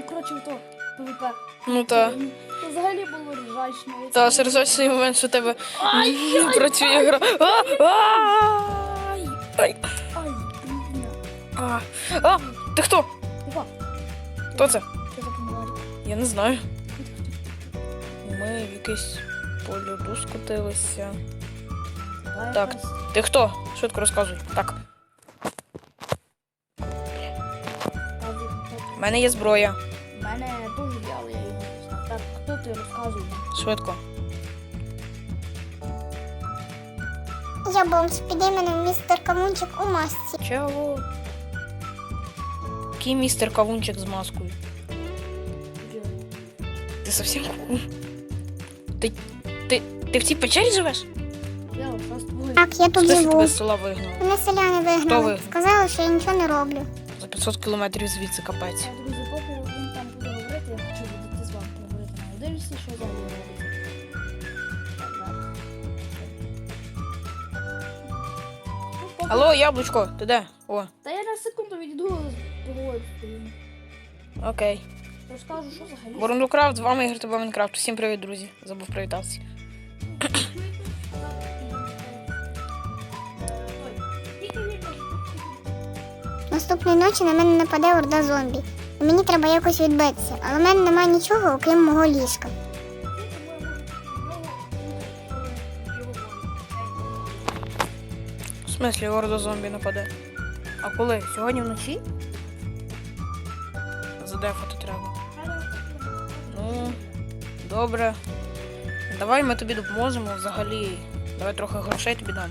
Ну, коротше, то ПВП. Ну та. Це взагалі було ржачно. Та сердечний момент, що тебе працює гра. А, а, ай, ай, Ай, блін. а, а, ти хто? Ива, Хто це? що за помилали? Я не знаю. Ми в якесь поле скотилися. Так. Ти хто? Швидко розказуй. Так, в мене є зброя. Хто ти розказуй? Швидко. Я бомж під іменем містер Камунчик у масці. Чого? Який містер кавунчик з маскою? Ти совсем ку? Ти, ти, ти в цій печері живеш? Так, я тут тебе живу. з села вигнав. Мене селяни Хто вигнали. Сказали, що я нічого не роблю. За 500 кілометрів звідси капець. Алло, яблучко, ти де? О, Та я на секунду відійду з тобою. окей. Розкажу, що взагалі. Бурундукрафт, з вами Ігор тебе Майнкрафт. Всім привіт, друзі. Забув привітатися. Наступної ночі на мене нападе орда зомбі. І мені треба якось відбитися, але в мене немає нічого, окрім мого ліжка. В смислі, орда зомбі нападе. А коли? Сьогодні вночі? Задефати треба. Ну, добре. Давай ми тобі допоможемо взагалі. Давай трохи грошей тобі дам.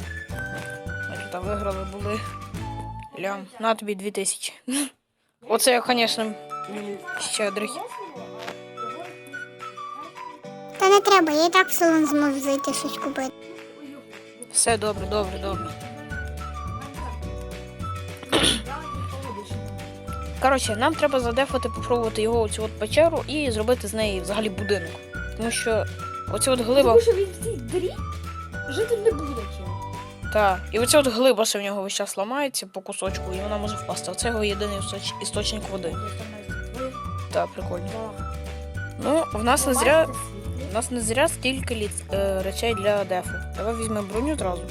Ми тут виграли були. Лям. На тобі 2000. Оце я, звісно, щедрий. Та не треба, я і так в салон зможу зайти щось купити. Все добре, добре, добре. Коротше, нам треба задефати, попробувати його оцю от печеру і зробити з неї взагалі будинок. Тому що оця от глиба. Тому що він в цій дирі жити не буде чого. Та, і оця от глиба ще в нього весь час ламається по кусочку, і вона може впасти. Оце його єдиний істоч- істочник води. Так, прикольно. Ну, в нас не зря. У нас не зря стільки ліц... е, речей для дефу. Давай візьмемо броню одразу.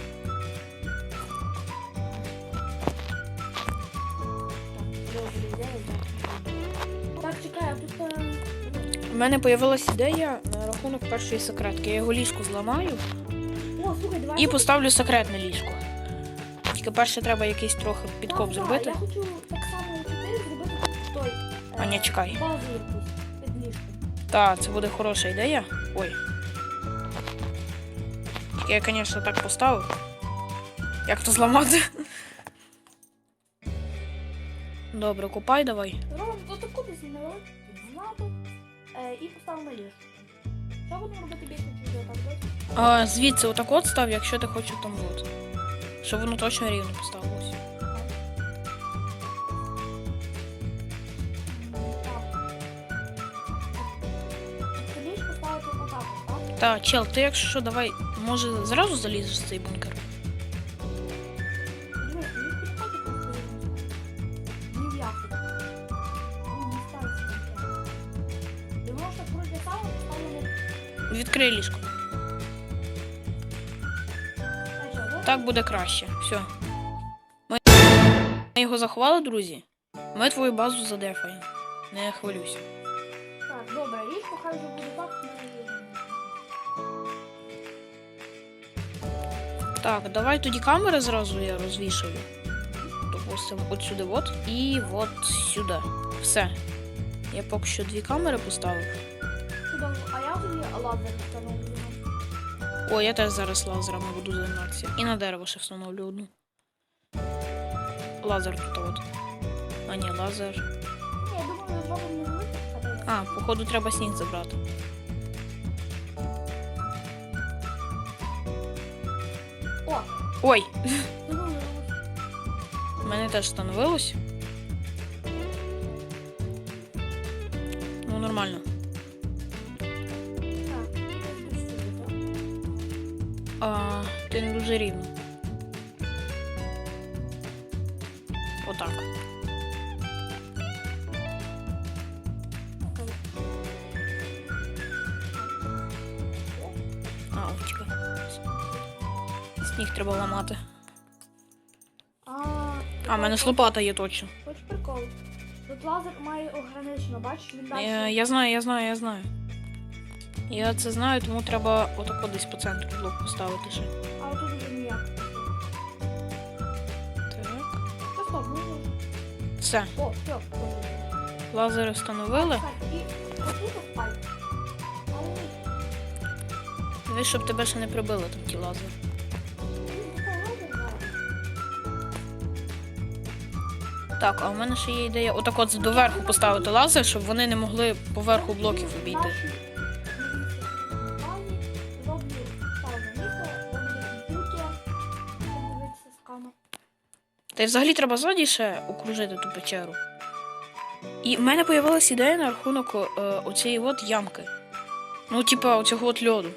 Мене з'явилася ідея на рахунок першої секретки. Я його ліжко зламаю О, слухай, давай. і поставлю секретне ліжко. Тільки перше треба якийсь трохи підкоп зробити. Я хочу так само зробити той. е, А ні, чекай. Базу якусь під. Так, це буде хороша ідея. Ой. Я, звісно, так поставив. Як то зламати? Добре, купай давай. Робимо то таку десь невелику е, і поставимо. Що будемо робити більше, чи так? А, звідси отак от став, якщо ти хочеш там от. Щоб воно точно рівно поставилося. Так, чел, ти якщо що, давай, може, зразу залізеш в цей бункер? Буде краще. Все. Ми ми його заховали, друзі. Ми твою базу задефаємо. Не хвилюйся. Так, добре, ліжко хай вже буде ми- Так, давай тоді камери зразу я розвішаю. Допустимо, от сюди от і от сюди. Все. Я поки що дві камери поставив. А я тоді лазер встановлю. О, я теж зараз лазерами буду займатися. І на дерево ще встановлю одну. Лазер тут от. А ні, лазер. Я думаю, зробимо невелике. А, походу треба сніг забрати. О, Ой, в мене теж встановилось. Ну, нормально. А, Це не дуже рівно. Отак. А, очка. Сніг треба ламати. А, в мене ж лопата є точно. Хоч прикол. Тут лазер має ограничено, бачиш, він е, далі. Я знаю, я знаю, я знаю. Я це знаю, тому треба отако десь по центру блок поставити ще. А тут вже ніяк. Так. Та стоп, ну. Все, О, все, лазери встановили. Так, і отут от Дивись, щоб тебе ще не прибили там ті лазери. Так, а у мене ще є ідея отак от доверху поставити лазер, щоб вони не могли поверху блоків обійти. Наші Та й взагалі треба ззаді ще окружити ту печеру. І в мене з'явилася ідея на рахунок е, оцієї от ямки. Ну, типа, оцього от льоду.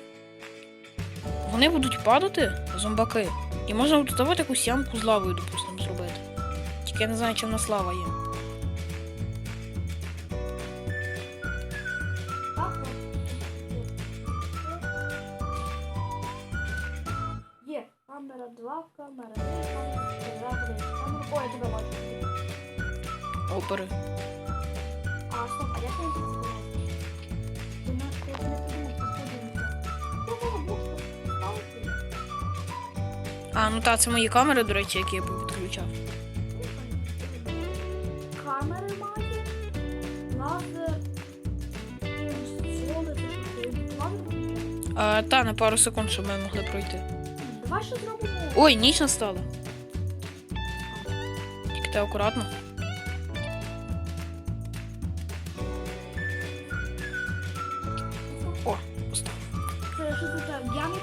Вони будуть падати, зомбаки. І можна тут якусь ямку з лавою, допустимо, зробити. Тільки я не знаю, чи в нас лава є. Камера 2, камера 3, камера 4, камера 3, камера... Ой, тебе бачу. Опери. А, стоп, а як я їх не подумав. А, ну та, це мої камери, до речі, які я підключав. Камери має, лазер, лазер. А, та, на пару секунд, щоб ми могли пройти. Давай зробимо? Ой, ніч настала. Тільки ти акуратно. О, постав. Що е, в?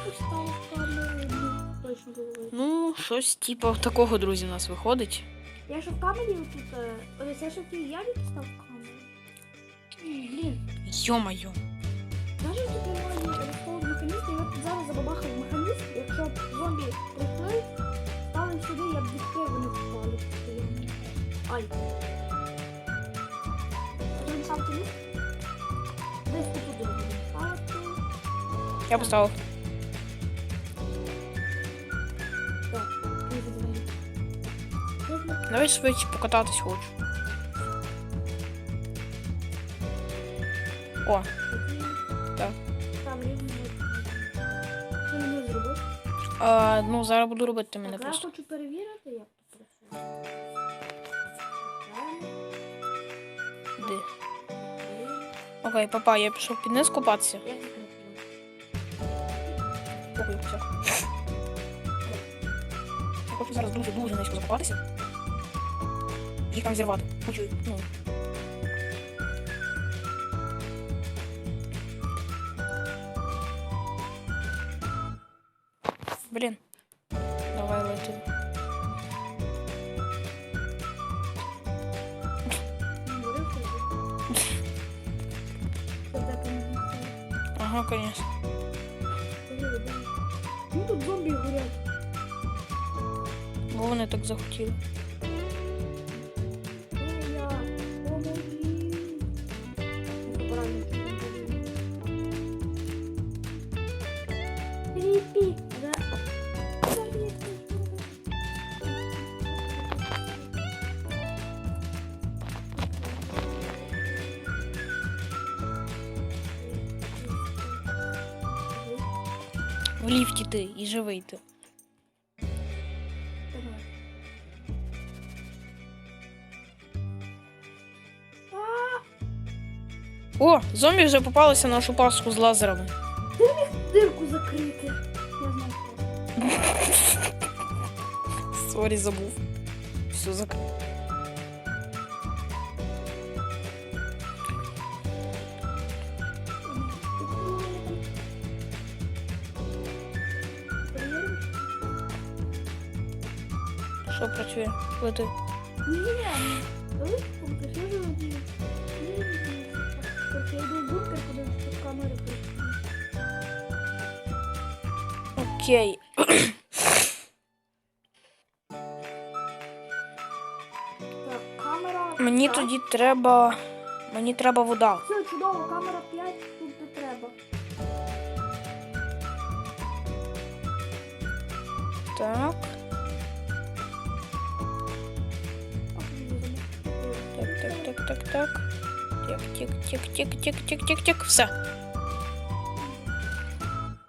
Ну, щось типу такого, друзі, у нас виходить. Я ще в камері тут, ось я ще в тій ямі поставив камеру. М, Блін, Йо-майо. Навіть тут немає різкового механізму, я б зараз забабахав механізм, якщо б зомбі прийшли, стали сюди, я б відкрив, вони впали. Ай. Десь тут буде ставити. Я поставив. Так, не задзвонив. Давай швидше покататись хочу. О, а, ну зараз буду робити ти мене Так, я просто. хочу перевірити, як тут працює. Де? Окей, папа, я пішов під низ купатися. Як це працює? Похуй, все. Я хочу зараз дуже-дуже низько закупатися. Їх там зірвати. Хочу, ну. Блін. Давай летим. Ну, говорив, що це. Це де там Ага, конечно. горіли, да. Ну тут зомбі горять. Бо вони так захотіли. В ліфті ти і живий ти. О, зомбі вже попалися на нашу паску з лазерами. Дирку закрити. Я знаю. Сорі, забув. Все зак... Що працює? Лети. Ні, я йду в бункер, куди. Окей. Так, камера. Мені 5. тоді треба. Мені треба вода. Все чудово, камера 5, тут не треба. Так. Так, так, так, тик, тик, тик, тик, тик, тик, тик. Все.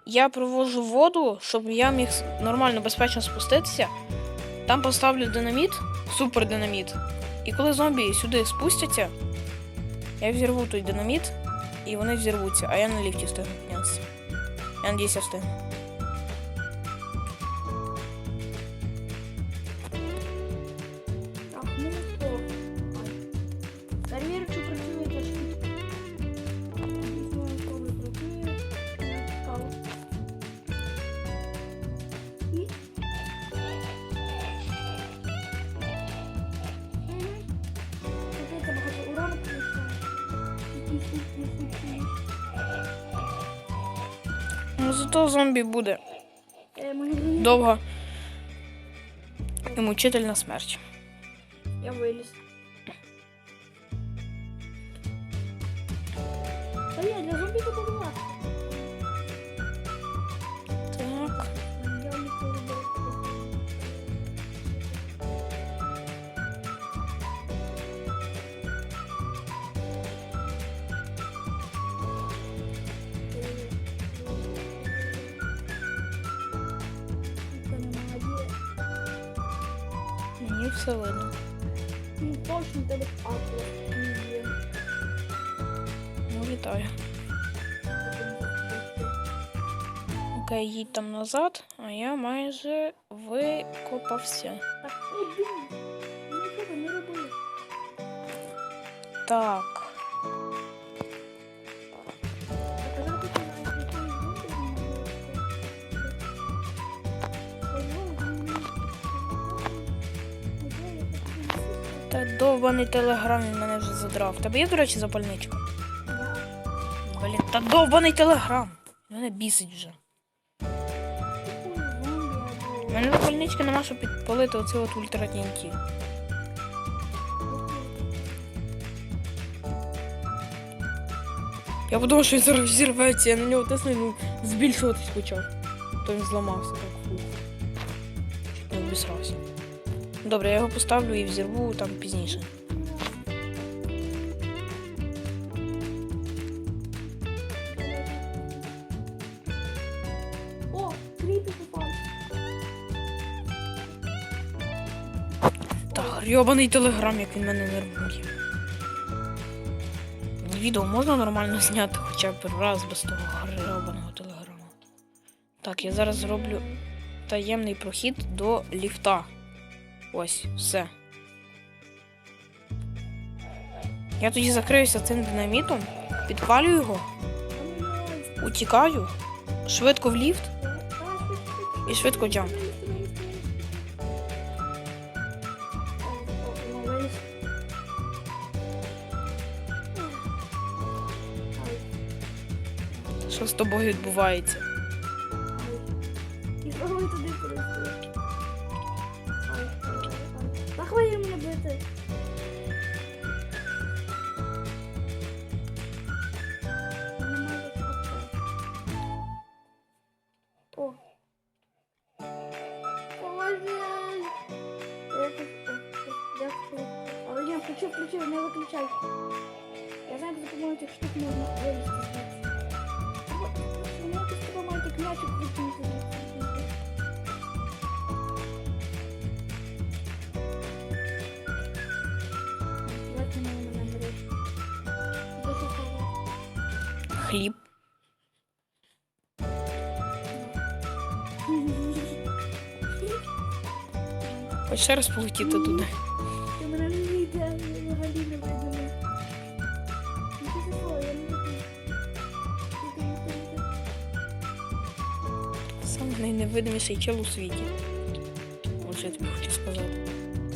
Я провожу воду, щоб я міг нормально, безпечно спуститися. Там поставлю динаміт, супер динаміт. І коли зомбі сюди спустяться, я взірву той динаміт, і вони взірвуться, а я на ліфті встигну. Я надіюсь, я встигну. Ну зато зомбі буде довго і мучительна смерть. Я виліз. Та я для зомбі то все видно. Ну, точно телепату. Ні, Ну, вітаю. Окей, їдь там назад, а я майже викопався. Так, один. Нічого не робили. Так. Довбаний телеграм він мене вже задрав. Тебе є, до речі, запальничка? Блін, та довбаний телеграм. Мене бісить вже. У мене запальнички нема, щоб підпалити оце от ультра TNT. Я подумав, що він зараз зірветься, я на нього тисну, ну, збільшуватись почав. То він зламався так фу. Чуть обісрався. Добре, я його поставлю і взірву там пізніше. О, кріпи попали. Та грьобаний телеграм, як він мене нервує. Відео можна нормально зняти хоча б раз без того грьобаного телеграму. Так, я зараз зроблю таємний прохід до ліфта. Ось, все. Я тоді закриюся цим динамітом, підпалю його, утікаю, швидко в ліфт і швидко джамп. Що з тобою відбувається? включи, не виключай. Я знаю, за допомогою цих штук можна вилізти звідси. Вот, у меня тут типа маленький мячик выкинуть. Давайте мы его наберем. Это что такое? Хліб. Хоч ще раз полетіти туди. Самий невидиміший чел у світі. Ось що я тобі хочу сказати.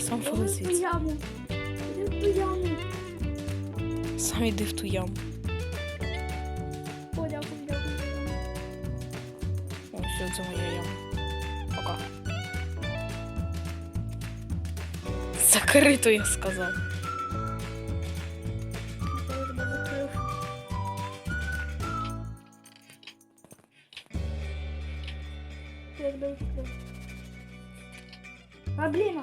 Сам Я фоли в ту яму. Іди в ту яму. Сам іди в ту яму. О, дякую, дякую, це моя яма. Пока. Закрито, я сказав. Проблема.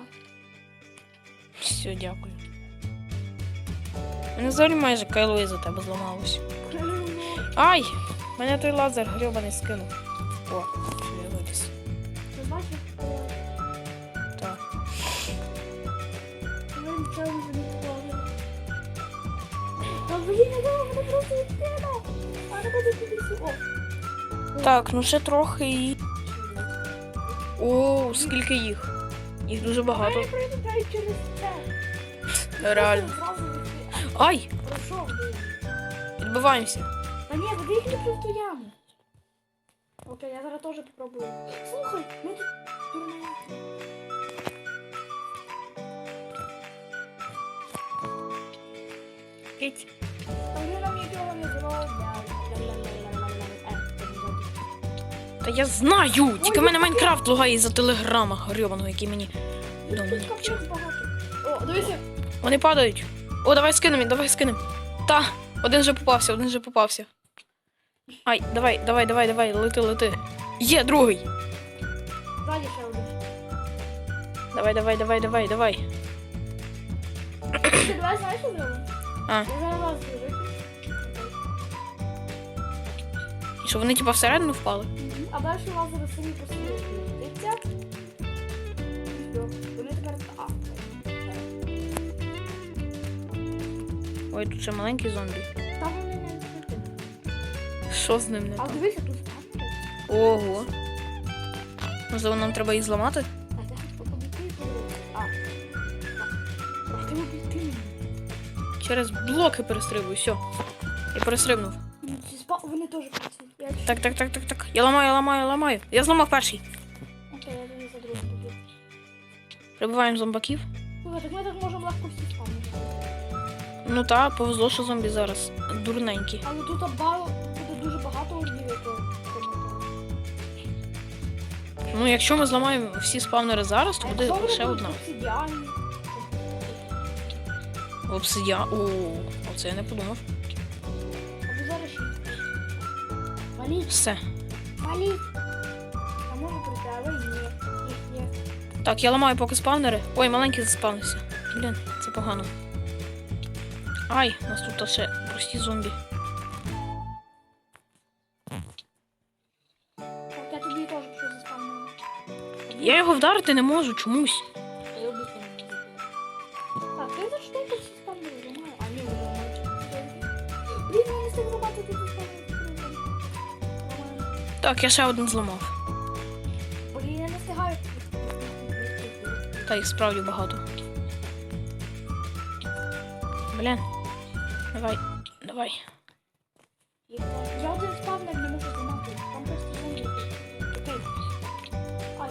Все, дякую. Мене взагалі майже кайло із-за тебе зламалось. Ай! Мене той лазер грьобаний скинув. О, що я виліз. Ти бачиш? Так. Ви нічого не відкладали. Та блін, мене просто відкинуло. А не буде тобі О, Так, ну ще трохи і. О, скільки їх? Їх дуже багато. я прилітаю через це. Реально. Зразу відкрив. Ай! Пройшов, блін. Відбиваємося. Та ні, води їх не просто яму. Окей, я зараз теж попробую. Слухай, ми тут дурне. Кить. Та вони нам нічого не зроблять. Та я знаю! Тільки в мене Майнкрафт лагає за телеграма грьобаного, який мені. Давно не почав. О, дивися. Вони падають. О, давай скинемо, давай скинемо. Та, один же попався, один же попався. Ай, давай, давай, давай, давай, лети, лети. Є, другий. Ззаді ще один. Давай, давай, давай, давай, давай. Ти давай знаєш, що зробимо? А. Я зараз вас. І що вони типа всередину впали? Далі вас зараз самі по собі крутиться. Вони тепер... А, Ой, тут ще маленький зомбі. там вони не крутять. Що з ним не А так? дивися, тут спавнили. Ого. Можливо, нам треба їх зламати? А. А ти. Через блоки перестрибую, все. Я перестрибнув. Ну. Вони теж працюють. Я... Так, так, так, так, так. Я ламаю, я ламаю, я ламаю. Я зламав перший. Окей, я тобі за. Прибиваємо зомбаків. Слухай, так ми так можемо легко всі спавнити. Ну та, повезло, що зомбі зараз дурненькі. Але тут бал буде дуже багато ордів, яко Ну, якщо ми зламаємо всі спавнери зараз, то буде лише одна. Обсидіальні. Обсидіа. О, оце я не подумав. Або зараз ще. Валіть, Все. Валіть. А може прийти, але ні. Їх є. Так, я ламаю поки спавнери. Ой, маленький заспавнився. Блін, це погано. Ай, у нас тут ще прості зомбі. Так, я тобі теж що заспавнила. Я його вдарити не можу чомусь. Я люблю. Так, ти за що ти спавнили? Ламаю. А, ні, не ламаю. Блін, я не встиг ламати, ти заспавнив. Ламаю. Так, я ще один зламав. Блін, я не встигаю. Та їх справді багато. Блін. Давай, давай. Я один спавнер не можу зламати. Там просто зомбі. Окей. Ай.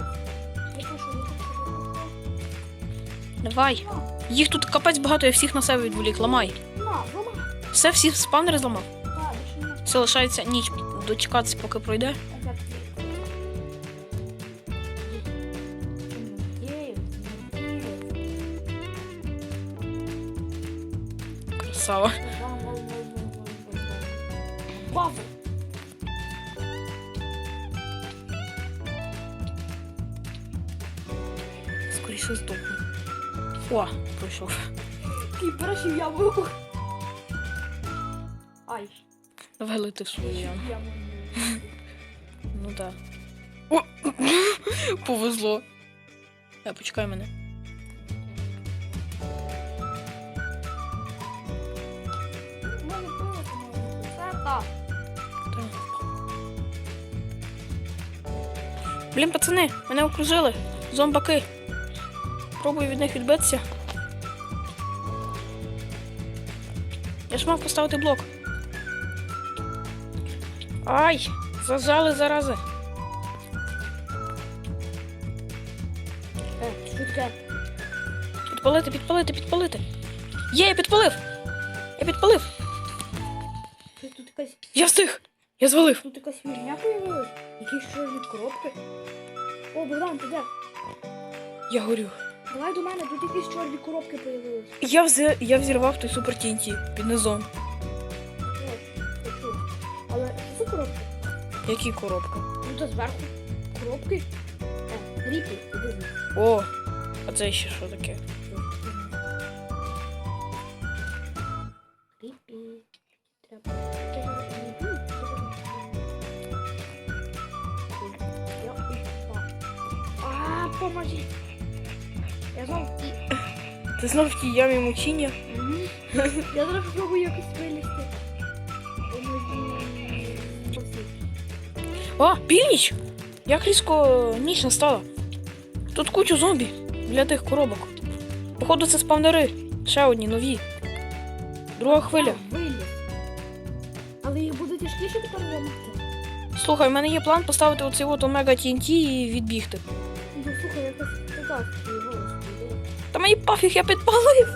Я пишу, я пишу, Давай. Їх тут капець багато, я всіх на себе відволік. Ламай. на. Все, всі спавнери зламав. Так, більше ні. Все лишається ніч дочекатися, поки пройде. Красава. База. Скоріше здохну. О, пройшов. Ти перший яму. Ай. Давай лети в свою яму. Ну так. О! Повезло. Я почекай мене. Блін, пацани, мене окружили. Зомбаки. Пробую від них відбитися. Я ж мав поставити блок. Ай! Зажали зарази. Е, що? Підпалити, підпалити, підпалити. Є, я підпалив! Я підпалив! Я звалив! тут якась фігня появилась. Якісь чорні коробки. О, Богдан, ти де? Я горю. Давай до мене, тут якісь чорні коробки появились. Я, взи... я взірвав той супер TNT під низом. Ось. Але що це коробки? Які коробки? Ну то зверху. Коробки. Е, ріпі, іди. О, А це ще що таке? Ти знов в тій ямі мучіння? Я зараз спробую якось вилізти. О, північ! Як різко ніч настала. Тут кучу зомбі для тих коробок. Походу, це спавнери. Ще одні нові. Друга хвиля. Виліз. Але їх буде тяжкіше тепер ламати. Слухай, в мене є план поставити оцей от омега TNT і відбігти. Ну, слухай, якось туди піде. Та мені пофіг, я підпалив.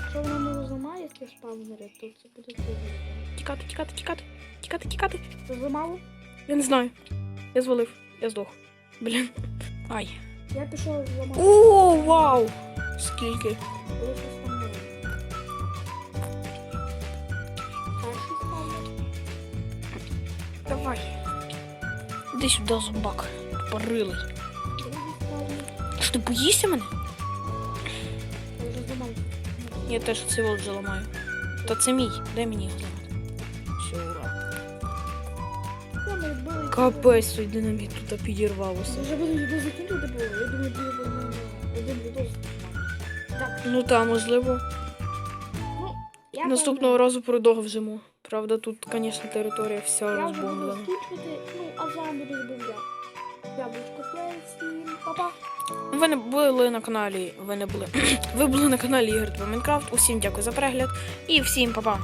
Якщо вона не зламає ці спавнери, то це буде добре. Тікати, тікати, тікати. Тікати, тікати. Зламало? Я не знаю. Я звалив. Я здох. Блін. Ай. Я пішов зламати. О, вау! Скільки? Давай. Іди сюди, зомбак. Порилий. Ти боїшся мене? Я вже зламав. Я теж цей волк вже ламаю. Та це мій. Дай мені його зламати. Все, ура. Капець, той динаміт тут підірвалося. Вже буду відео закинути було. Я думаю, буде на один відос. Так, Ну та, можливо. ну, я Наступного разу продовжимо. Правда, тут, звісно, територія вся Я вже буду розбомблена. ну, а з вами буду. Яблучко Плей, всім па-па. Ви не були на каналі. Ви не були. Ви були на каналі Ігор Майнкрафт. Усім дякую за перегляд і всім па-па.